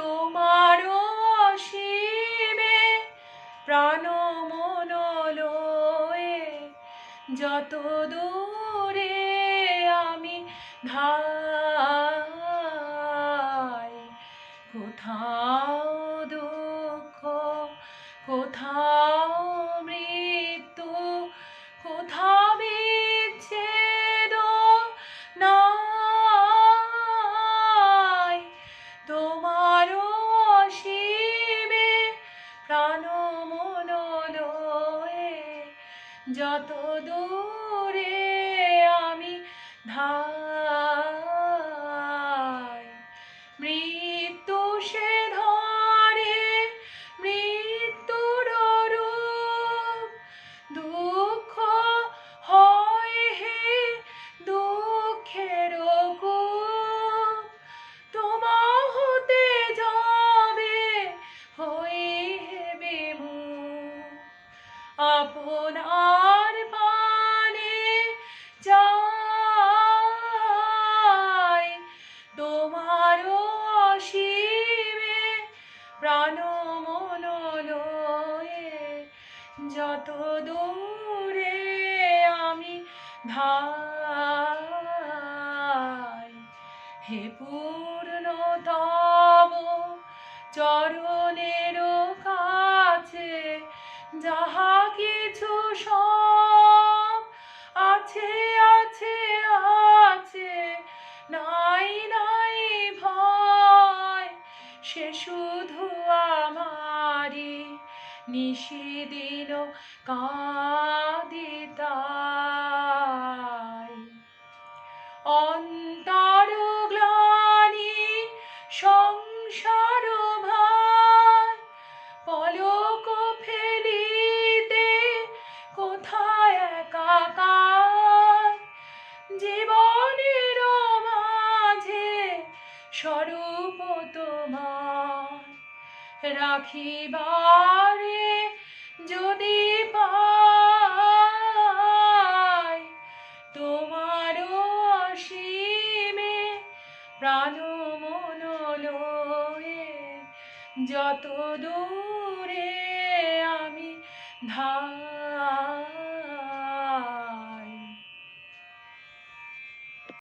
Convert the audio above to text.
তোমারও অসীমে প্রাণ মন লয়ে যত দূরে আমি ধাই কোথাও দুঃখ কোথাও যত দূরে আমি ধাই, মৃত্যু সে ধরে মৃত্যুর দুঃখ হয় হে দুঃখের তোমা হতে যাবে হই মুখ আপনার যত দূরে আমি ধাই হে পূর্ণতম চরণের কাছে যাহা কিছু সব আছে নিশিদিন কাদিতাই। অন্তর গ্লানি সংসার ভার পলক ফেলিতে কোথায় একাকার জীবনের মাঝে স্বরূপ তোমার রাখিবারে যদি পাই তোমার অসীমে প্রাণ মন লয়ে যত দূরে আমি ধাই